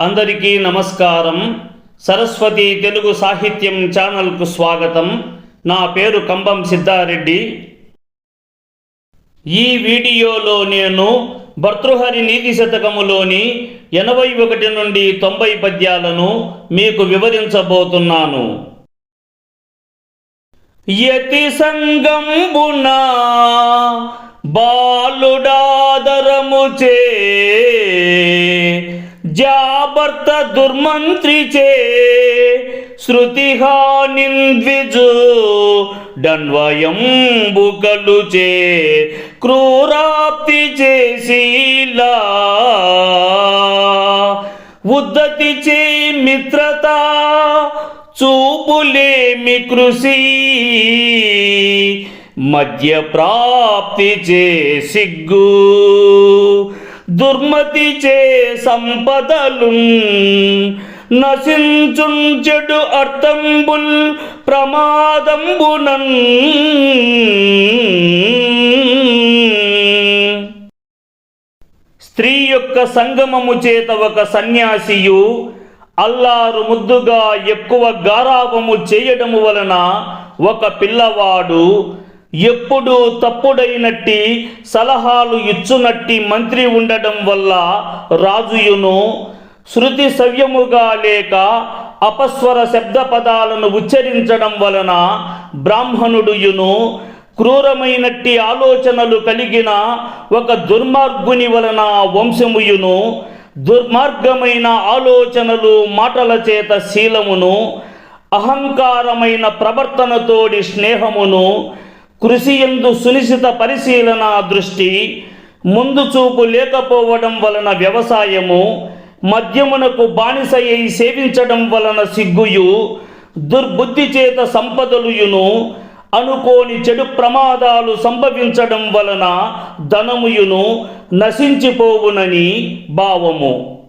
అందరికీ నమస్కారం. సరస్వతి తెలుగు సాహిత్యం ఛానల్కు స్వాగతం. నా పేరు కంబం సిద్ధారెడ్డి. ఈ వీడియోలో నేను భర్తృహరి నీతి శతకములోని ఎనభై ఒకటి నుండి తొంభై పద్యాలను మీకు వివరించబోతున్నాను. యతి సంగంబునా బాలుడాదరము చే జాబర్త దుర్మంత్రి చే శృతిహానింద్విజు డన్వయంబు కలు చే క్రూరాప్తి చేసిలా ఉద్దతి చే మిత్రత చూపులేమి కృషి మధ్య ప్రాప్తి చే సిగ్గు దుర్మతి చే సంపదలు. నశించుం చెడు అర్థంబుల్ ప్రమాదంబునన్. స్త్రీ యొక్క సంగమము చేత ఒక సన్యాసియు అల్లారు ముద్దుగా ఎక్కువ గారాబము చేయడము వలన ఒక పిల్లవాడు ఎప్పుడు తప్పుడైనట్టి సలహాలు ఇచ్చునట్టి మంత్రి ఉండడం వల్ల రాజుయును శృతి సవ్యముగా లేక అపస్వర శబ్ద పదాలను ఉచ్చరించడం వలన బ్రాహ్మణుడుయును క్రూరమైనట్టి ఆలోచనలు కలిగిన ఒక దుర్మార్గుని వలన వంశముయును దుర్మార్గమైన ఆలోచనలు మాటల చేత శీలమును అహంకారమైన ప్రవర్తనతోడి స్నేహమును కృషి ఎందు సునిశిత పరిశీలన దృష్టి ముందు చూపు లేకపోవడం వలన వ్యవసాయము మద్యమునకు బానిసయ్యి సేవించడం వలన సిగ్గుయు దుర్బుద్ధి చేత సంపదలుయును అనుకోని చెడు ప్రమాదాలు సంభవించడం వలన ధనముయును నశించిపోవునని భావము.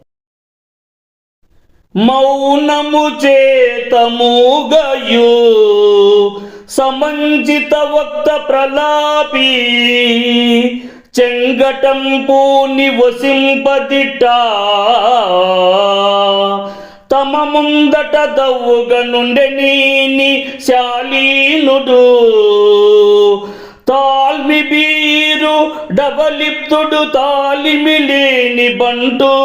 మౌనము చేతముగయు సమంచిత వక్త ప్రలాపి చెంగటంపు నివసింపదిట. తమ ముందట దవ్వుగ నుండి నీని శాలీనుడు. తాల్మి బీరు డబలిప్తుడు తాలిమి లేని బంటు.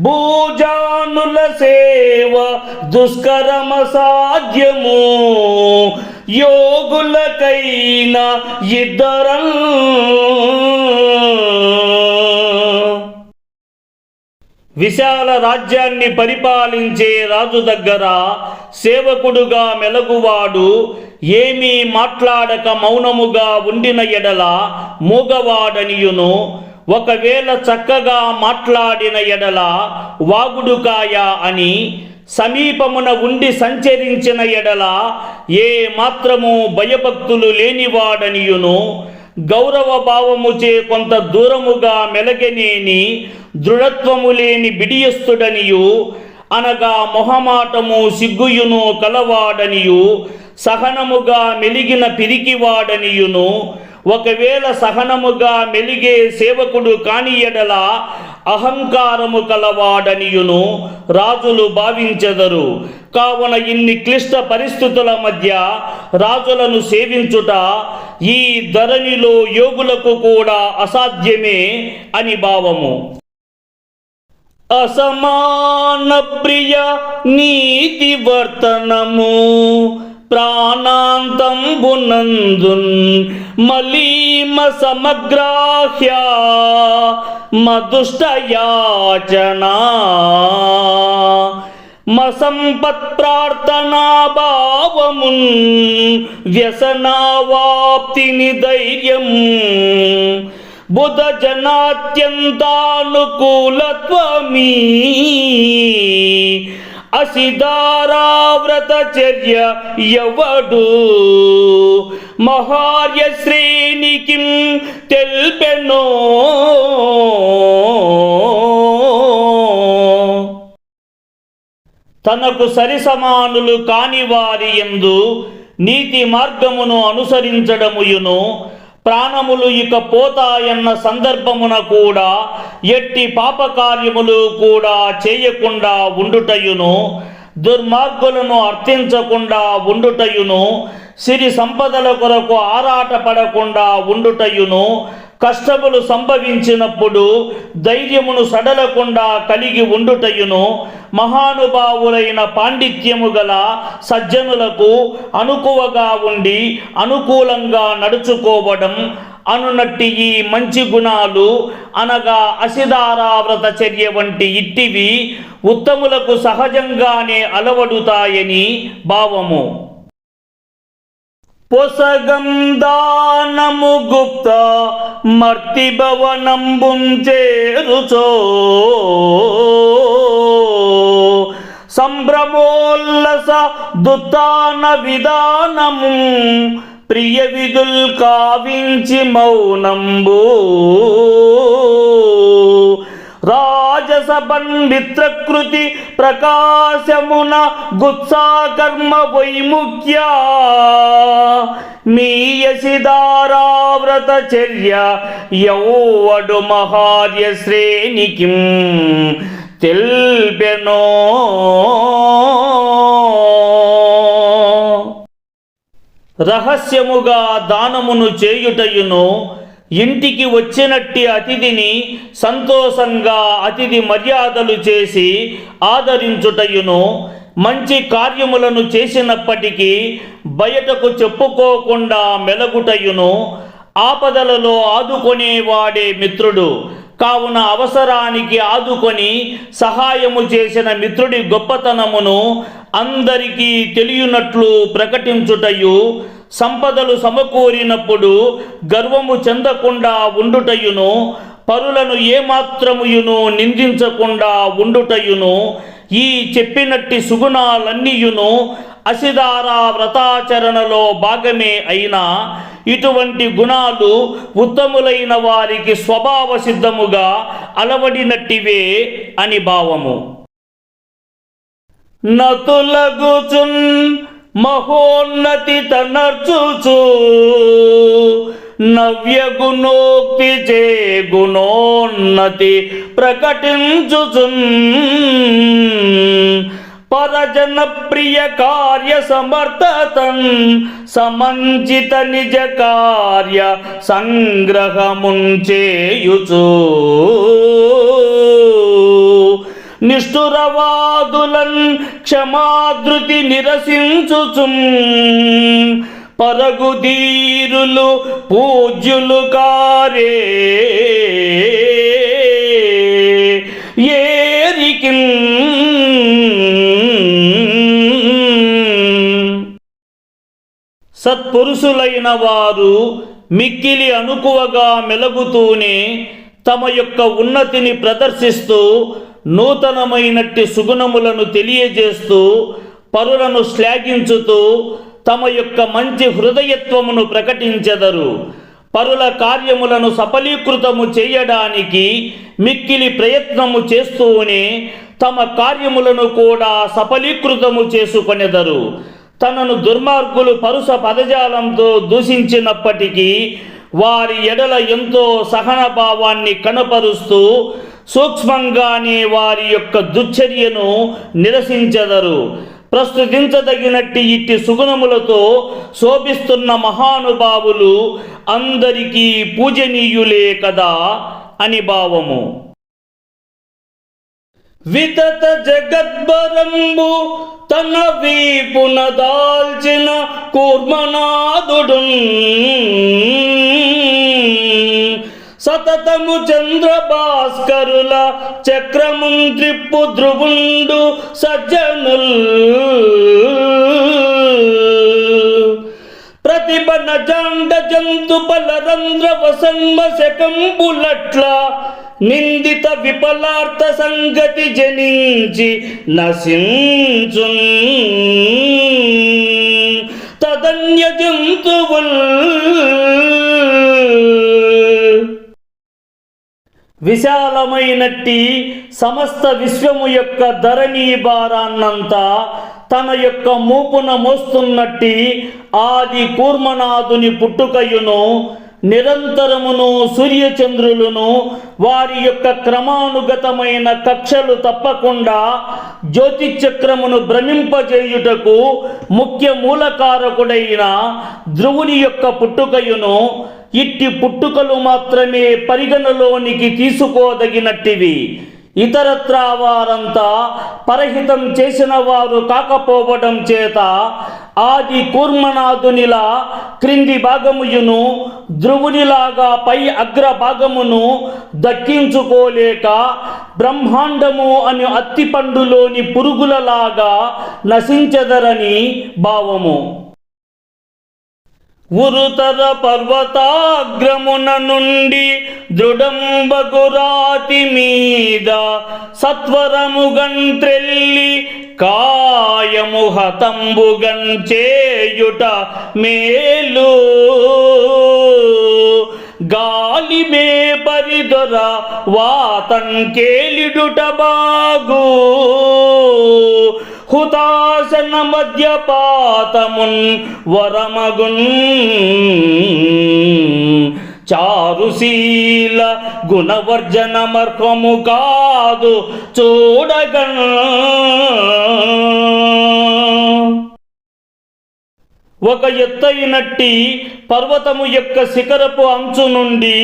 భూజానుల సేవ దుష్కరమ సాధ్యము. యోగులకైన ఇద్దరం. విశాల రాజ్యాన్ని పరిపాలించే రాజు దగ్గర సేవకుడుగా మెలగువాడు ఏమీ మాట్లాడక మౌనముగా ఉండిన ఎడల మూగవాడనియును. ఒకవేళ చక్కగా మాట్లాడిన ఎడల వాగుడుకాయ అని సమీపమున ఉండి సంచరించిన ఎడల ఏ మాత్రము భయభక్తులు లేనివాడనియును. గౌరవ భావముచే కొంత దూరముగా మెలగనేని దృఢత్వము లేని బిడియస్తుడనియు. అనగా మొహమాటము సిగ్గుయును కలవాడనియు. సహనముగా మెలిగిన పిరికివాడనియును. ఒకవేళ సహనముగా మెలిగే సేవకుడు కాని ఎడల అహంకారము కలవాడనియును రాజులు భావించెదరు. కావున ఇన్ని క్లిష్ట పరిస్థితుల మధ్య రాజులను సేవించుట ఈ ధరణిలో యోగులకు కూడా అసాధ్యమే అని భావము. అసమాన ప్రియ నీతి వర్తనము ప్రాణాంతంబునందున్ మలీమ సమగ్రాహ్య మదుష్టయాచనా మసంపత్ ప్రార్థనా భావమున్ వ్యసనావాప్తిని ధైర్యం. బుధ జనాత్యంతానుకూలత్వమీ అసిదారావ్రత చర్య ఎవడు మహార్య శ్రేణికి తెల్పెనో తనకు సరి సమానులు కాని వారి ఎందు నీతి మార్గమును అనుసరించడముయును. ప్రాణములు ఇక పోతాయన్న సందర్భమున కూడా ఎట్టి పాపకార్యములు కూడా చేయకుండా ఉండుటయును దుర్మార్గులను అర్థించకుండా ఉండుటయును సిరి సంపదల కొరకు ఆరాటపడకుండా ఉండుటయును కష్టములు సంభవించినప్పుడు ధైర్యమును సడలకుండా కలిగి ఉండుటయును మహానుభావులైన పాండిత్యము గల సజ్జనులకు అనుకువగా ఉండి అనుకూలంగా నడుచుకోవడం అనునట్టి ఈ మంచి గుణాలు అనగా అసిదారావ్రత చర్య వంటి ఇట్టివి ఉత్తములకు సహజంగానే అలవడుతాయని భావము. పొసగం దానము గుప్త మర్తి భవనంబుం చేరుచో. సంభ్రమోల్లస దుత్తాన విధానము ప్రియ విధుల్ కావించి మౌనంబూ. రాజసభన్ ప్రకాశమున గుత్సాకర్మ వైముఖ్య. మీయసిదారావ్రత చర్య యౌవడు మహార్య శ్రేణికిం తెల్పెనో. రహస్యముగా దానమును చేయుటయును ఇంటికి వచ్చినట్టి అతిథిని సంతోషంగా అతిథి మర్యాదలు చేసి ఆదరించుటయును. మంచి కార్యములను చేసినప్పటికీ బయటకు చెప్పుకోకుండా మెలగుటయును. ఆపదలలో ఆదుకొనేవాడే మిత్రుడు. కావున అవసరానికి ఆదుకొని సహాయము చేసిన మిత్రుడి గొప్పతనమును అందరికీ తెలియనట్లు ప్రకటించుటయు. సంపదలు సమకూరినప్పుడు గర్వము చెందకుండా ఉండుటయును పరులను ఏమాత్రముయును నిందించకుండా ఉండుటయును ఈ చెప్పినట్టి సుగుణాలన్నీయును అసిదారా వ్రతాచరణలో భాగమే అయినా ఇటువంటి గుణాలు ఉత్తములైన వారికి స్వభావ సిద్ధముగా అలవడినట్టివే అని భావము. నతులగుచున్ మహోన్నతి తనర్చుచు నవ్య గుణోక్తి చే గుణోన్నతి ప్రకటించుచున్. పరజన ప్రియ కార్య సమర్థతన్ సమంచిత నిజ కార్య సంగ్రహముంచేయుచు నిష్ఠురవాదులన్ క్షమాధృతి నిరసించుచుం. పరగుధీరులు పూజ్యులు కారే. ఏరికిన్. సత్పురుషులైన వారు మిక్కిలి అనుకువగా మెలగుతూనే తమ యొక్క ఉన్నతిని ప్రదర్శిస్తూ నూతనమైనట్టి సుగుణములను తెలియజేస్తూ పరులను శ్లాఘించుతూ తమ యొక్క మంచి హృదయత్వమును ప్రకటించెదరు. పరుల కార్యములను సఫలీకృతము చేయడానికి మిక్కిలి ప్రయత్నము చేస్తూనే తమ కార్యములను కూడా సఫలీకృతము చేసుకొనెదరు. తనను దుర్మార్గులు పరుస పదజాలంతో దూషించినప్పటికీ వారి ఎడల ఎంతో సహన భావాన్ని కనపరుస్తూ సూక్ష్మంగానే వారి యొక్క దుశ్చర్యను నిరసించదరు. ప్రస్తుతించదగినట్టి ఇట్టి సుగుణములతో శోభిస్తున్న మహానుభావులు అందరికీ పూజనీయులే కదా అని భావము. వితత జగద్బరంబు తన వీపున దాల్చిన కూర్మనాథుడు సతతము చంద్ర భాస్కరుల చక్రమున్ ధ్రువుండు సజ్జనుల్. ప్రతిభన జాండ జంతు బలరంధ్ర వసన్మ శకంబులట్ల నిందిత విఫలార్థ సంగతి జనించి నశించు తదన్య జంతువుల్. విశాలమైనట్టి సమస్త విశ్వము యొక్క ధరణీ భారాన్నంతా తన యొక్క మూపున మోస్తున్నట్టి ఆది కూర్మనాథుని పుట్టుకయును నిరంతరమును సూర్యచంద్రులను వారి యొక్క క్రమానుగతమైన కక్షలు తప్పకుండా జ్యోతిచక్రమును భ్రమింపజేయుటకు ముఖ్య మూలకారకుడైన ధ్రువుని యొక్క పుట్టుకయును ఇట్టి పుట్టుకలు మాత్రమే పరిగణలోనికి తీసుకోదగినట్టివి. ఇతరత్ర వారంతా పరహితం చేసిన వారు కాకపోవడం చేత ఆది కూర్మనాథునిలా క్రింది భాగముయును ధ్రువునిలాగా పై అగ్ర భాగమును దక్కించుకోలేక బ్రహ్మాండము అని అత్తిపండులోని పురుగులలాగా నశించదరని భావము. ఉరుతర పర్వతాగ్రమున నుండి దృఢంబగురాతి మీద సత్వరము గంత్రెల్లి కాయము హతంబుగంచేయుట మేలు. గాలి మే పరిదొర వాతంకేలిడుట బాగు. హుతాసన మధ్యపాతమున్ వరమగున్ చారుశీల గుణవర్జనమర్హము కాదు చూడగన్. ఒక ఎత్తైనట్టి పర్వతము యొక్క శిఖరపు అంచు నుండి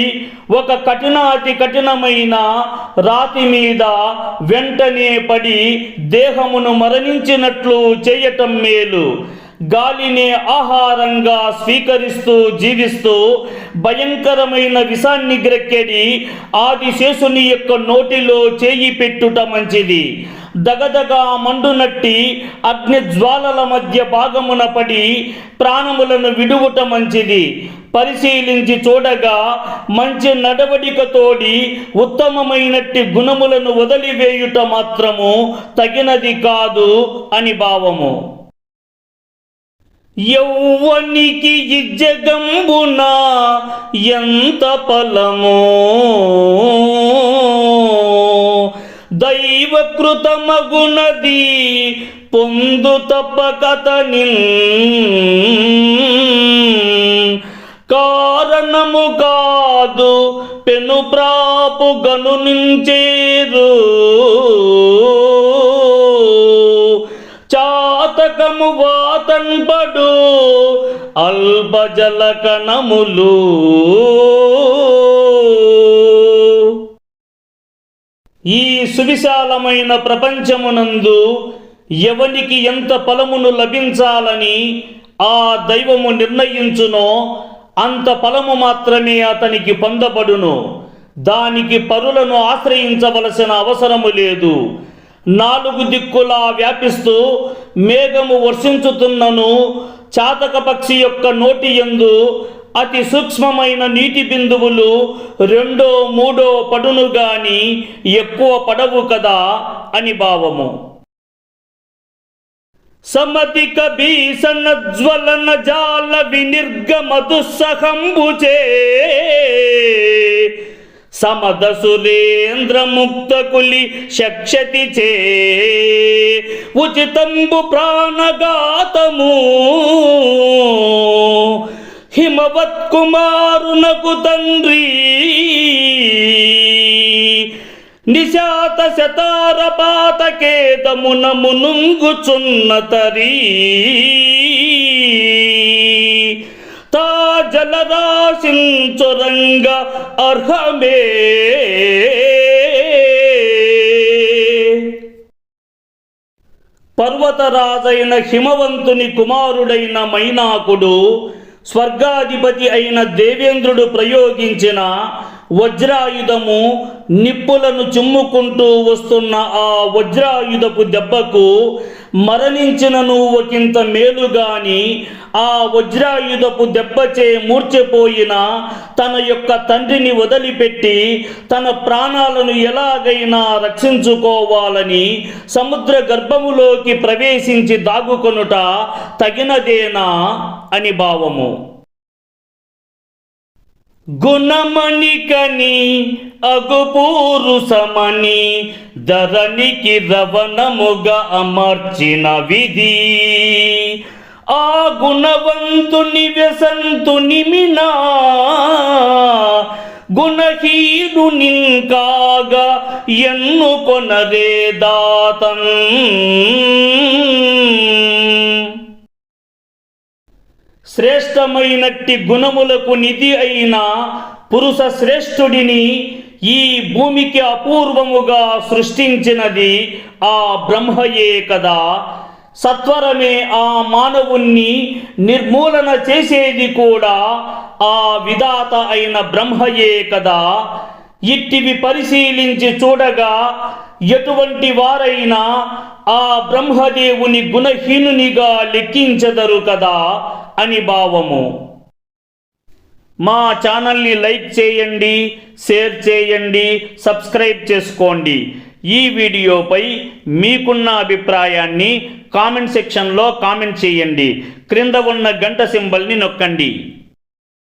ఒక కఠినాతి కఠినమైన రాతి మీద వెంటనే పడి దేహమును మరణించినట్లు చేయటం మేలు. గాలిని ఆహారంగా స్వీకరిస్తూ జీవిస్తూ భయంకరమైన విషాన్ని గ్రెక్కెడి ఆదిశేషుని యొక్క నోటిలో చేయి పెట్టుట మంచిది. దగదగా మండునట్టి అగ్ని జ్వాలల మధ్య భాగమున పడి ప్రాణములను విడువుట మంచిది. పరిశీలించి చూడగా మంచి నడవడికతోడి ఉత్తమమైనట్టి గుణములను వదిలివేయుట మాత్రము తగినది కాదు అని భావము. యౌవనికి ఇజ్జగంబున ఎంత ఫలమో. దైవకృతమగునది పొందు తప్పకతని కారణము కాదు పెను ప్రాపు గను వా చాతకము అల్పజల కణములు. ఈ సువిశాలమైన ప్రపంచమునందు ఎవనికి ఎంత ఫలమును లభించాలని ఆ దైవము నిర్ణయించునో అంత ఫలము మాత్రమే అతనికి పొందబడును. దానికి పరులను ఆశ్రయించవలసిన అవసరము లేదు. నాలుగు దిక్కులా వ్యాపిస్తూ మేఘము వర్షించుతున్నను చాతక పక్షి యొక్క నోటి యందు అతి సూక్ష్మమైన నీటి బిందువులు రెండో మూడో పడును గాని ఎక్కువ పడవు కదా అని భావము. సమతిక భీషణ జ్వలన జాల వినిర్గమ దుస్సహంబుచే సమద సురేంద్ర శక్షతి చే. ఉచితంబు ప్రాణఘాతము. హిమవత్ కుమారునకు తండ్రి. నిశాత శతార పాతకేతమున మునుంగుచున్నతరీ జలరాశించురంగ అర్హమే. పర్వతరాజైన హిమవంతుని కుమారుడైన మైనాకుడు స్వర్గాధిపతి అయిన దేవేంద్రుడు ప్రయోగించిన వజ్రాయుధము నిప్పులను చిమ్ముకుంటూ వస్తున్న ఆ వజ్రాయుధపు దెబ్బకు మరణించినను ఒకంత మేలుగాని ఆ వజ్రాయుధపు దెబ్బచే మూర్చెపోయిన తన యొక్క తండ్రిని వదిలిపెట్టి తన ప్రాణాలను ఎలాగైనా రక్షించుకోవాలని సముద్ర గర్భములోకి ప్రవేశించి దాగుకొనుట తగినదేనా అని భావము. గుణమణికని అగుపూరుసమని ధరణికి రవణముగా అమర్చిన విధి ఆ గుణవంతుని వ్యసంతుని మినా గుణహీనుని కాగా ఎన్నుకొనరే దాతన్ శ్రేష్టమైనట్టి గుణములకు నిధి అయిన పురుష శ్రేష్ఠుడిని ఈ భూమికి అపూర్వముగా సృష్టించినది ఆ బ్రహ్మయే కదా. సత్వరమే ఆ మానవుణ్ణి నిర్మూలన చేసేది కూడా ఆ విధాత అయిన బ్రహ్మయే కదా. ఇట్టివి పరిశీలించి చూడగా ఎటువంటి వారైనా ఆ బ్రహ్మదేవుని గుణహీనునిగా లెక్కించదరు కదా అని భావము. మా ఛానల్ని లైక్ చేయండి షేర్ చేయండి సబ్స్క్రైబ్ చేసుకోండి. ఈ వీడియోపై మీకున్న అభిప్రాయాన్ని కామెంట్ సెక్షన్లో కామెంట్ చేయండి. క్రింద ఉన్న గంట సింబల్ని నొక్కండి.